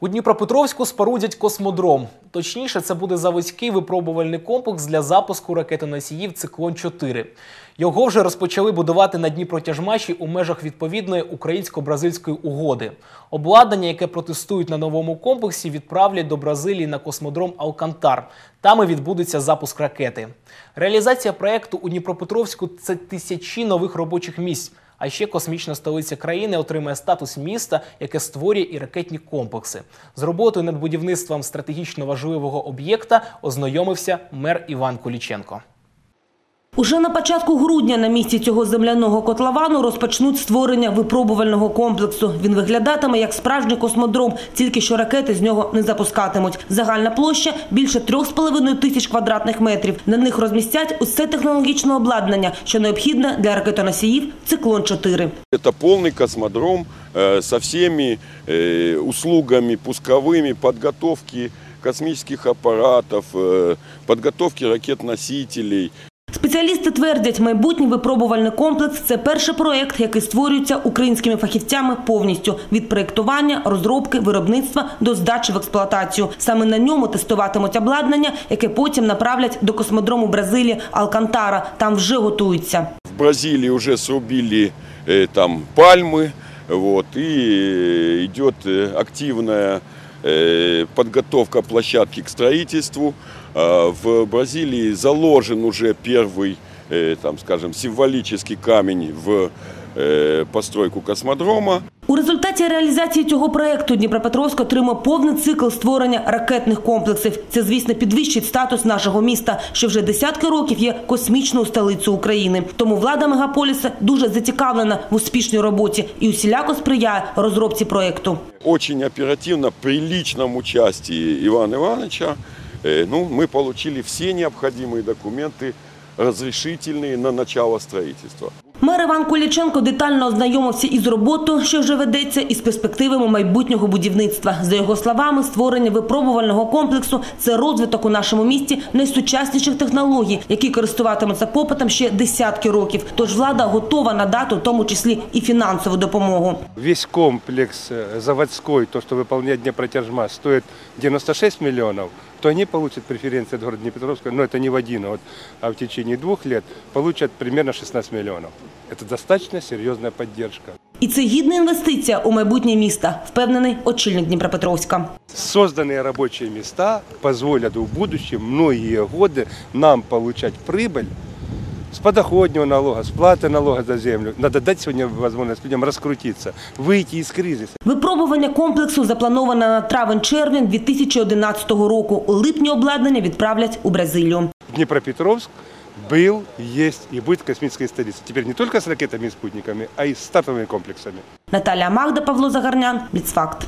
У Дніпропетровську спорудять космодром. Точніше, це буде заводський випробувальний комплекс для запуску ракетоносіїв Циклон 4 Його вже розпочали будувати на Дніпротяжмачі у межах відповідної українсько-бразильської угоди. Обладнання, яке протестують на новому комплексі, відправлять до Бразилії на космодром Алкантар. Там і відбудеться запуск ракети. Реалізація проекту у Дніпропетровську це тисячі нових робочих місць. А ще космічна столиця країни отримає статус міста, яке створює і ракетні комплекси. З роботою над будівництвом стратегічно важливого об'єкта ознайомився мер Іван Куліченко. Уже на початку грудня на місці цього земляного котловану розпочнуть створення випробувального комплексу. Він виглядатиме як справжній космодром, тільки що ракети з нього не запускатимуть. Загальна площа більше 3,5 тисяч квадратних метрів. На них розмістять усе технологічне обладнання, що необхідне для ракетоносіїв «Циклон-4». Это полный космодром э, со всеми э, услугами пусковыми, подготовки космических аппаратов, э, подготовки ракет-носителей. Спеціалісти твердять, майбутній випробувальний комплекс – це перший проєкт, який створюється українськими фахівцями повністю – від проєктування, розробки, виробництва до здачі в експлуатацію. Саме на ньому тестуватимуть обладнання, яке потім направлять до космодрому Бразилії Алкантара. Там вже готуються. В Бразилии уже срубили э, там пальмы, вот, и э, идет э, активная э, подготовка площадки к строительству. А В Бразилии заложен уже первый, э, там, скажем, символический камень в э, постройку космодрома. У результаті реалізації цього проєкту Дніпропетровськ отримає повний цикл створення ракетних комплексів. Це, звісно, підвищить статус нашого міста, що вже десятки років є космічною столицею України. Тому влада мегаполіса дуже зацікавлена в успішній роботі і усіляко сприяє розробці проєкту. Очень оперативно, при личном участии Ивана Ивановича, э, ну, мы получили все необходимые документы, разрешительные на начало строительства. Мер Іван Куліченко детально ознайомився із роботою, що вже ведеться, і з перспективами майбутнього будівництва. За його словами, створення випробувального комплексу це розвиток у нашому місті найсучасніших технологій, які користуватимуться попитом ще десятки років. Тож влада готова надати, в тому числі і фінансову допомогу. Весь комплекс э, заводской, то, что выполняет Днепротяжма, стоит 96 миллионов, то они получат преференции от города Днепропетровска, но это не в один год, а в течение двух лет получат примерно 16 миллионов. Это достаточно серьезная поддержка. І це гідна інвестиція у майбутнє міста, впевнений очільник Дніпропетровська. Созданные рабочие места позволят в будущем многие годы нам получать прибыль с подоходного налога, с платы налога за землю. Надо дать сегодня возможность людям раскрутиться, выйти из кризиса. Випробування комплексу заплановано на травень-червень 2011 року. У липні обладнання відправлять у Бразилію. Днепропетровск был, есть и будет космической столицей. Теперь не только с ракетами и спутниками, а и с стартовыми комплексами. Наталія Магда, Павло Загарнян, Бліцфакт.